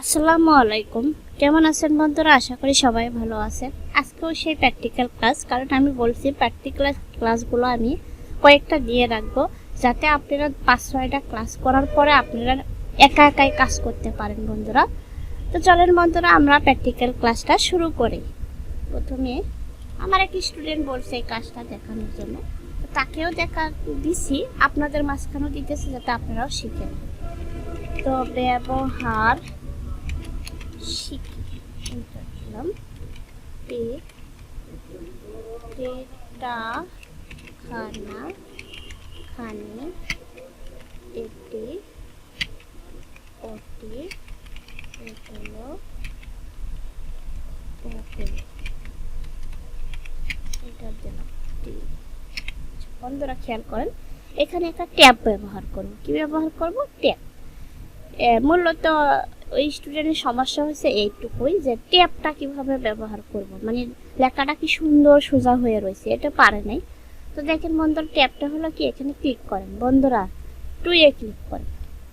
আসসালামু আলাইকুম। কেমন আছেন বন্ধুরা? আশা করি সবাই ভালো আছেন। আজকেও সেই প্র্যাকটিক্যাল ক্লাস কারণ আমি বলছি প্র্যাকটিক্যাল ক্লাসগুলো আমি কয়েকটা দিয়ে রাখব, যাতে আপনারা পাঁচ, ছয়টা ক্লাস করার পরে আপনারা একা একাই কাজ করতে পারেন বন্ধুরা। তো চলেন বন্ধুরা, আমরা প্র্যাকটিক্যাল ক্লাসটা শুরু করি। প্রথমে আমার এক স্টুডেন্ট বলছে এই কাজটা দেখানোর জন্য। তাকেও দেখা দিছি, আপনাদের মাঝখানেও দিতেছি যাতে আপনারাও শিখেন। তো ব্যবহার শিখি দিলাম তে তেটা খানা খানি এটি ওটি এগুলো ওকে এটা দিলাম আচ্ছা, বন্ধুরা খেয়াল করেন এখানে একটা ট্যাব ব্যবহার করব। কি ব্যবহার করব? ট্যাব। মূলত ওই স্টুডেন্টের সমস্যা হয়েছে এইটুকুই যে ট্যাবটা কীভাবে ব্যবহার করব? মানে লেখাটা কি সুন্দর সোজা হয়ে রয়েছে, এটা পারে নাই। তো দেখেন বন্ধুরা ট্যাবটা হলো কি, এখানে ক্লিক করেন। বন্ধুরা টুয়ে ক্লিক করেন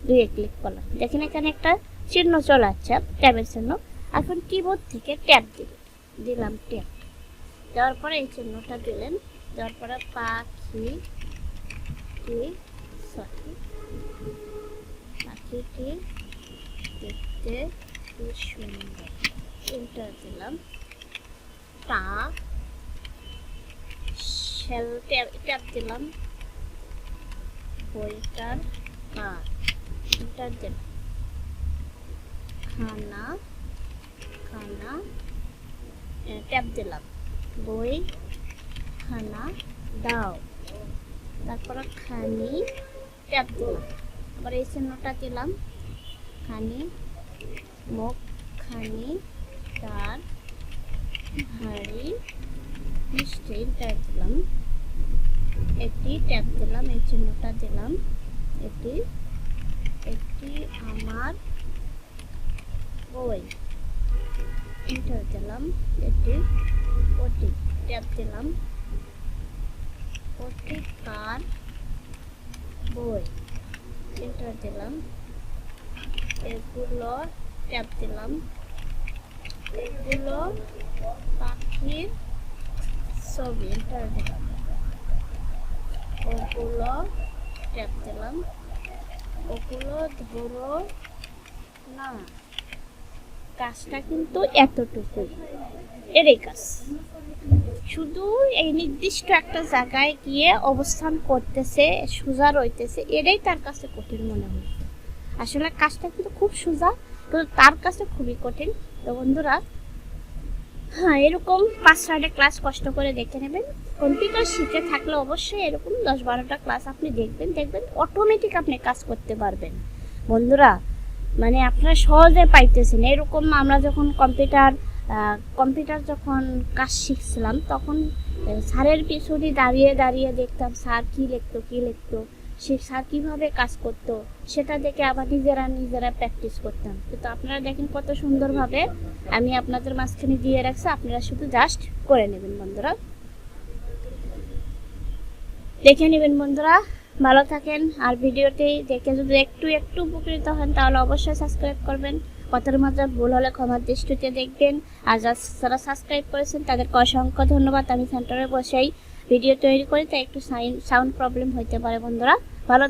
দুয়ে ক্লিক করলাম। দেখেন এখানে একটা চিহ্ন চলে আসছে ট্যাবের জন্য এখন কিবোর্ড থেকে ট্যাব দিলেন দিলাম ট্যাব দেওয়ার পরে এই চিহ্নটা দিলেন, দেওয়ার পরে পাখি কি সরি পাখিটি দেখতে কি সুন্দর এন্টার দিলাম। তা শেল ট্যাব দিলাম। বইটার পাত এন্টার দিলাম। খানা খানা এ, ট্যাব দিলাম। বই খানা দাও। তারপর খানি ট্যাপ দিলাম। আবার এই চিহ্নটা দিলাম। খানি মুখ খানি তার হাড়ি মিষ্টি ট্যাব দিলাম। একটি ট্যাব দিলাম, এই চিহ্নটা দিলাম। এটি, একটি আমার বই। এন্টার দিলাম, এটি ওটি ট্যাপ দিলাম। ওটি কার বই? এন্টার দিলাম। এগুলো ট্যাপ দিলাম। এগুলো পাখির ছবি দিলাম। ওগুলো ট্যাপ দিলাম। ওগুলো ধরো, না কাজটা কিন্তু এতটুকুই এরই কাজ শুধু এই নির্দিষ্ট একটা জায়গায় গিয়ে অবস্থান করতেছে, সোজা রইতেছে, এটাই তার কাছে কঠিন মনে হয়েছে আসলে কাজটা কিন্তু খুব সোজা কিন্তু তার কাছে খুবই কঠিন। তো বন্ধুরা হ্যাঁ এরকম পাঁচ ছয়টা ক্লাস কষ্ট করে দেখে নেবেন। কম্পিউটার শিখে থাকলে অবশ্যই এরকম দশ বারোটা ক্লাস আপনি দেখবেন দেখবেন অটোমেটিক আপনি কাজ করতে পারবেন। বন্ধুরা মানে আপনারা সহজে পাইতেছেন। এরকম আমরা যখন কম্পিউটার কম্পিউটার যখন কাজ শিখছিলাম, তখন স্যারের পিছনে দাঁড়িয়ে দাঁড়িয়ে দেখতাম, স্যার কী লিখতো কী লিখতো? সে স্যার কীভাবে কাজ করতো, সেটা দেখে আবার নিজেরা নিজেরা প্র্যাকটিস করতাম। কিন্তু আপনারা দেখেন কত সুন্দরভাবে আমি আপনাদের মাঝখানে দিয়ে রাখছি, আপনারা শুধু জাস্ট করে নেবেন বন্ধুরা। দেখে নেবেন বন্ধুরা, ভালো থাকেন। আর ভিডিওটি দেখে যদি একটু একটু উপকৃত হন, তাহলে অবশ্যই সাবস্ক্রাইব করবেন। কথার মাত্রা ভুল হলে ক্ষমার দৃষ্টিতে দেখবেন। আর যারা সাবস্ক্রাইব করেছেন, তাদেরকে অসংখ্য ধন্যবাদ। আমি সেন্টারে বসেই ভিডিও তৈরি করি তাই একটু সাউন্ড প্রবলেম হইতে পারে বন্ধুরা। ভালো